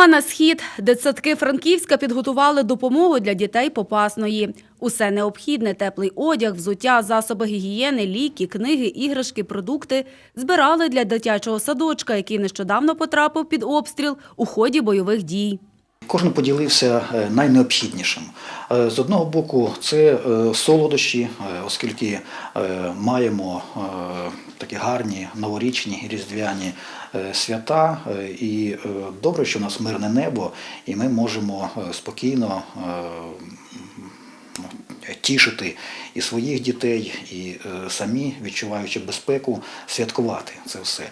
Увага на схід! Дитсадки Франківська підготували допомогу для дітей Попасної. Усе необхідне – теплий одяг, взуття, засоби гігієни, ліки, книги, іграшки, продукти – збирали для дитячого садочка, який нещодавно потрапив під обстріл у ході бойових дій. Кожен поділився е, найнеобхіднішим. Е, З одного боку, це е, солодощі, оскільки маємо такі гарні новорічні різдвяні е, свята, і добре, що у нас мирне небо, і ми можемо спокійно тішити і своїх дітей, і е, самі, відчуваючи безпеку, святкувати це все.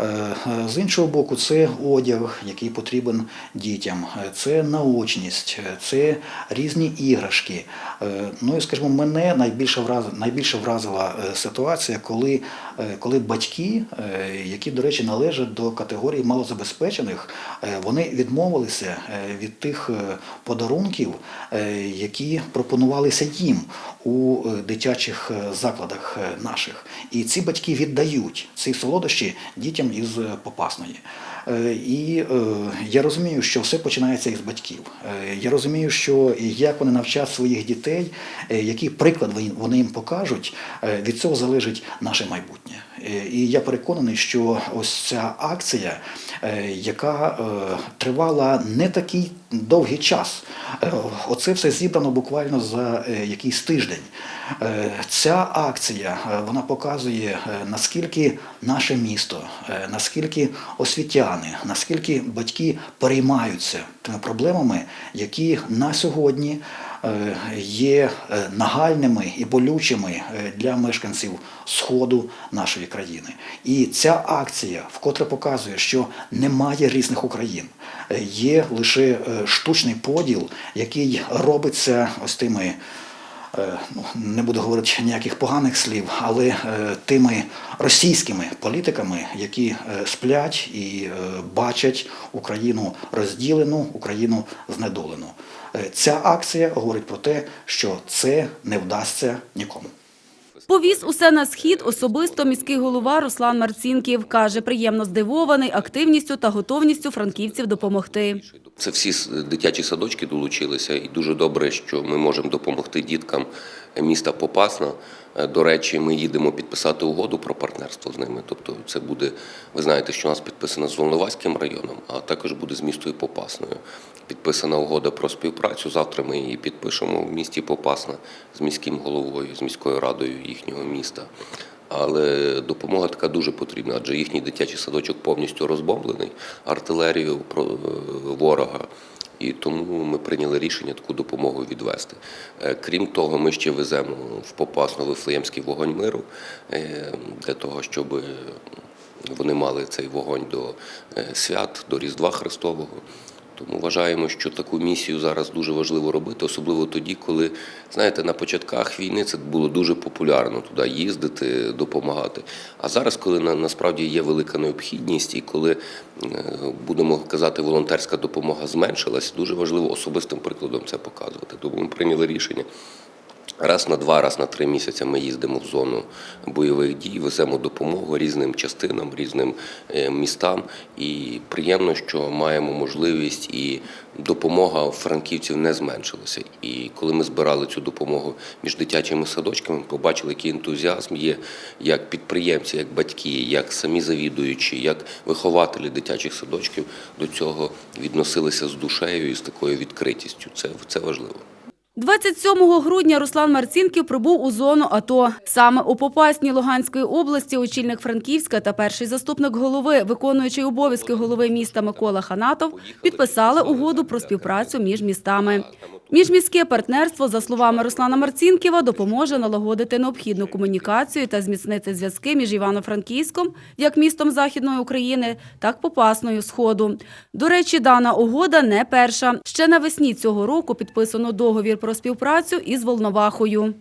Е, е, З іншого боку, це одяг, який потрібен дітям, це наочність, це різні іграшки. Ну і скажімо, мене найбільше вразила, ситуація, коли, коли батьки, е, які, до речі, належать до категорії малозабезпечених, е, вони відмовилися е, від тих е, подарунків, е, які пропонувалися їм у е, дитячих е, закладах е, наших. І ці батьки віддають ці солодощі дітям із е, Попасної. Е, І е, я розумію, що все починається із батьків. Е, Я розумію, що як вони навчать своїх дітей, е, який приклад вони- їм покажуть, е, від цього залежить наше майбутнє. Е, І я переконаний, що ось ця акція, е, яка е, тривала не такий довгий час, оце все зібрано буквально за якийсь тиждень. Ця акція вона показує, наскільки наше місто, наскільки освітяни, наскільки батьки переймаються тими проблемами, які на сьогодні є е, нагальними і болючими е, для мешканців сходу нашої країни. І ця акція вкотре показує, що немає різних Україн. Е, Є лише е, штучний поділ, який робиться ось тими. Е, ну, не буду говорити ніяких поганих слів, але е, тими російськими політиками, які е, сплять і бачать Україну розділену, Україну знедолену. Ця акція говорить про те, що це не вдасться нікому. Повіз усе на схід особисто міський голова Руслан Марцінків. Каже, приємно здивований активністю та готовністю франківців допомогти. Це всі дитячі садочки долучилися, і дуже добре, що ми можемо допомогти діткам міста Попасна. Е, До речі, ми їдемо підписати угоду про партнерство з ними. Тобто, це буде, ви знаєте, що у нас підписано з Волноваським районом, а також буде з містою Попасною. Підписана угода про співпрацю. Завтра ми її підпишемо в місті Попасна з міським головою, з міською радою їхнього міста. Але допомога така дуже потрібна, адже їхній дитячий садочок повністю розбомблений артилерією про- е, ворога. І тому ми прийняли рішення таку допомогу відвести. Е, Крім того, ми ще веземо в Попасну Вифлеємський вогонь миру е, для того, щоб вони мали цей вогонь до е, свят, до Різдва Христового. Тому вважаємо, що таку місію зараз дуже важливо робити, особливо тоді, коли знаєте, на початках війни це було дуже популярно туди їздити, допомагати. А зараз, коли на, насправді є велика необхідність, і коли е, будемо казати, волонтерська допомога зменшилась, дуже важливо особистим прикладом це показувати. Тому ми прийняли рішення. Раз на два, раз на три місяці ми їздимо в зону бойових дій, веземо допомогу різним частинам, різним е, містам. І приємно, що маємо можливість і допомога франківців не зменшилася. І коли ми збирали цю допомогу між дитячими садочками, побачили, який ентузіазм є як підприємці, як батьки, як самі завідуючі, як вихователі дитячих садочків до цього відносилися з душею і з такою відкритістю. Це, це важливо. 27 грудня Руслан Марцінків прибув у зону АТО. Саме у Попасні Луганської області очільник Франківська та перший заступник голови, виконуючий обов'язки голови міста Микола Ханатов, підписали угоду про співпрацю між містами. Міжміське партнерство, за словами Руслана Марцінківа, допоможе налагодити необхідну комунікацію та зміцнити зв'язки між Івано-Франківськом, як містом Західної України, так Попасною Сходу. До речі, дана угода не перша. Ще навесні цього року підписано договір про співпрацю із Волновахою.